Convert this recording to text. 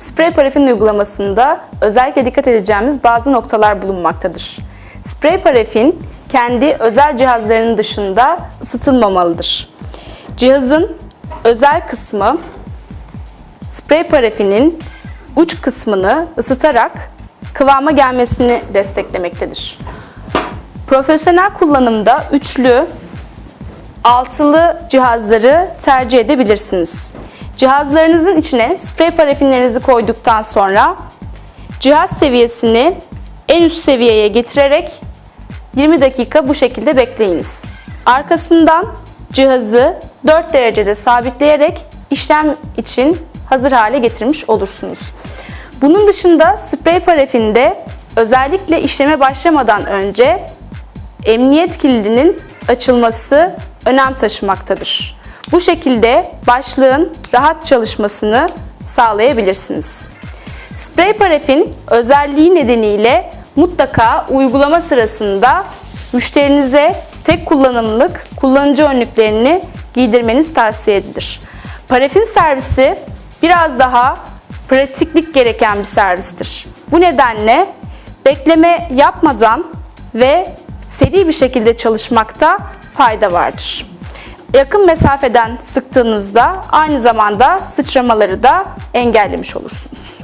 Sprey parafin uygulamasında özellikle dikkat edeceğimiz bazı noktalar bulunmaktadır. Sprey parafin kendi özel cihazlarının dışında ısıtılmamalıdır. Cihazın özel kısmı sprey parafinin uç kısmını ısıtarak kıvama gelmesini desteklemektedir. Profesyonel kullanımda üçlü, altılı cihazları tercih edebilirsiniz. Cihazlarınızın içine sprey parafinlerinizi koyduktan sonra cihaz seviyesini en üst seviyeye getirerek 20 dakika bu şekilde bekleyiniz. Arkasından cihazı 4 derecede sabitleyerek işlem için hazır hale getirmiş olursunuz. Bunun dışında sprey parafinde özellikle işleme başlamadan önce emniyet kilidinin açılması önem taşımaktadır. Bu şekilde başlığın rahat çalışmasını sağlayabilirsiniz. Sprey parafin özelliği nedeniyle mutlaka uygulama sırasında müşterinize tek kullanımlık kullanıcı önlüklerini giydirmeniz tavsiye edilir. Parafin servisi biraz daha pratiklik gereken bir servistir. Bu nedenle bekleme yapmadan ve seri bir şekilde çalışmakta fayda vardır. Yakın mesafeden sıktığınızda aynı zamanda sıçramaları da engellemiş olursunuz.